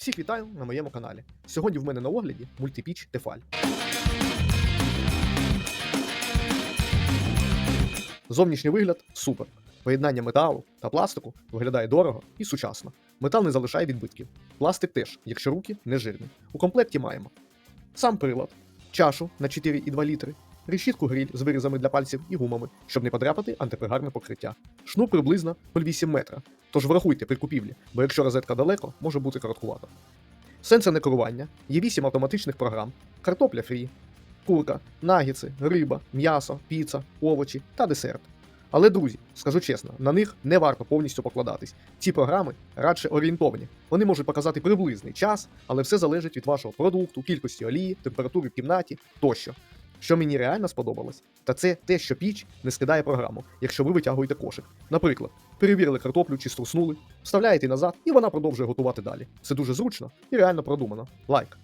Всіх вітаю на моєму каналі. Сьогодні в мене на огляді мультипіч Тефаль. Зовнішній вигляд супер. Поєднання металу та пластику виглядає дорого і сучасно. Метал не залишає відбитків. Пластик теж, якщо руки не жирні. У комплекті маємо сам прилад, чашу на 4,2 літри, решітку гриль з вирізами для пальців і гумами, щоб не подряпати антипригарне покриття. Шнур приблизно 0,8 метра. Тож врахуйте при купівлі, бо якщо розетка далеко, може бути короткувато. Сенсорне керування, є 8 автоматичних програм, картопля фрі, курка, нагіци, риба, м'ясо, піца, овочі та десерт. Але, друзі, скажу чесно, на них не варто повністю покладатись. Ці програми радше орієнтовані. Вони можуть показати приблизний час, але все залежить від вашого продукту, кількості олії, температури в кімнаті тощо. Що мені реально сподобалось, та це те, що піч не скидає програму, якщо ви витягуєте кошик. Наприклад, перевірили картоплю чи струснули, вставляєте назад, і вона продовжує готувати далі. Це дуже зручно і реально продумано. Лайк.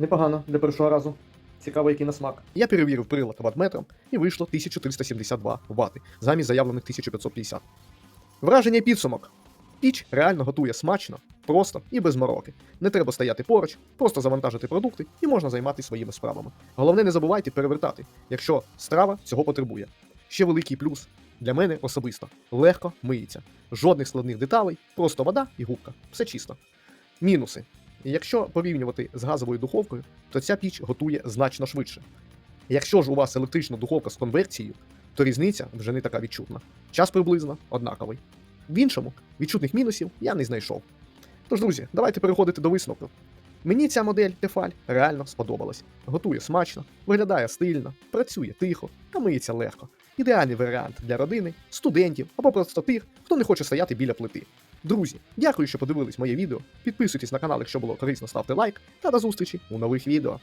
Непогано для першого разу. Цікаво, який на смак. Я перевірив прилад ватметром і вийшло 1372 вати замість заявлених 1550. Враження підсумок. Піч реально готує смачно, просто і без мороки. Не треба стояти поруч, просто завантажити продукти і можна займатися своїми справами. Головне, не забувайте перевертати, якщо страва цього потребує. Ще великий плюс для мене особисто легко миється. Жодних складних деталей, просто вода і губка. Все чисто. Мінуси. Якщо порівнювати з газовою духовкою, то ця піч готує значно швидше. Якщо ж у вас електрична духовка з конверсією, то різниця вже не така відчутна. Час приблизно однаковий. В іншому відчутних мінусів я не знайшов. Тож, друзі, давайте переходити до висновку. Мені ця модель Тефаль реально сподобалась. Готує смачно, виглядає стильно, працює тихо та миється легко. Ідеальний варіант для родини, студентів або просто тих, хто не хоче стояти біля плити. Друзі, дякую, що подивились моє відео. Підписуйтесь на канал, якщо було корисно, ставте лайк та до зустрічі у нових відео.